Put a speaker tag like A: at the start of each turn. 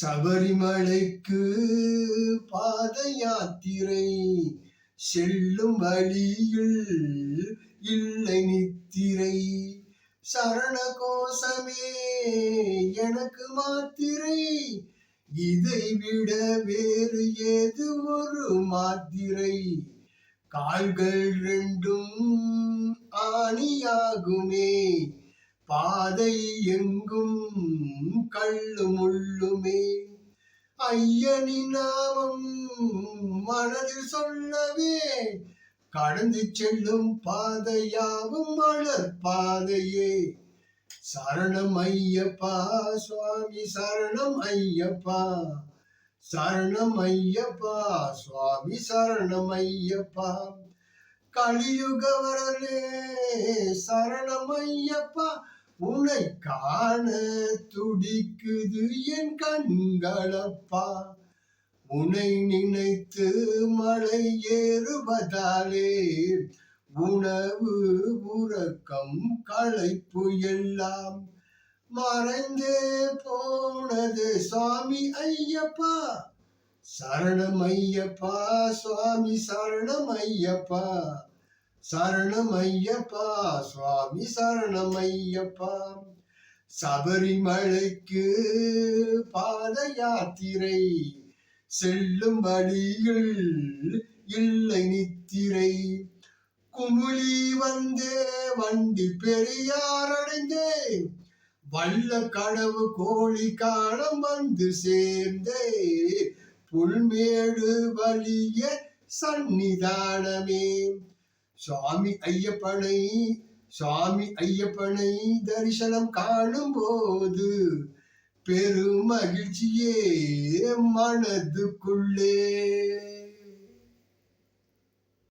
A: சபரிமலைக்கு பாத யாத்திரை செல்லும் வழியில் இல்லை நித்திரை. சரண கோஷமே எனக்கு மாத்திரை. இதை விட வேறு ஏது ஒரு மாத்திரை? கால்கள் ரெண்டும் ஆணியாகுமே. பாதை எங்கும் கள்ளு முள்ளுமே. ஐயனி நாமம் மனதில் சொல்லவே கடந்து செல்லும் பாதையாவும் மலர் பாதையே. சரணம் ஐயப்பா சுவாமி சரணம் ஐயப்பா. சரணம் ஐயப்பா சுவாமி சரணம் ஐயப்பா. கலியுக வரலே சரணம் ஐயப்பா. உன்னை காண துடிக்குது என் கண்களப்பா. உனை நினைத்து மழை ஏறுவதாலே உணவு உறக்கம் களைப்பு எல்லாம் மறைந்தே போனது சுவாமி ஐயப்பா. சரணம் ஐயப்பா சுவாமி சரணம் ஐயப்பா. சரணமையப்பா சுவாமி சரணமையப்பா. சபரிமலைக்கு பாத யாத்திரை செல்லும் வழியில் இல்லை நித்திரை. குமுளி வந்தே வண்டி பெரியார் அடைந்தே வல்ல கடவு கோழி காலம் வந்து சேர்ந்தே புல்மேடு வலிய சன்னிதானமே சுவாமி ஐயப்பனை சுவாமி ஐயப்பனை தரிசனம் காணும் போது பெரும் மகிழ்ச்சியே மனதுக்குள்ளே.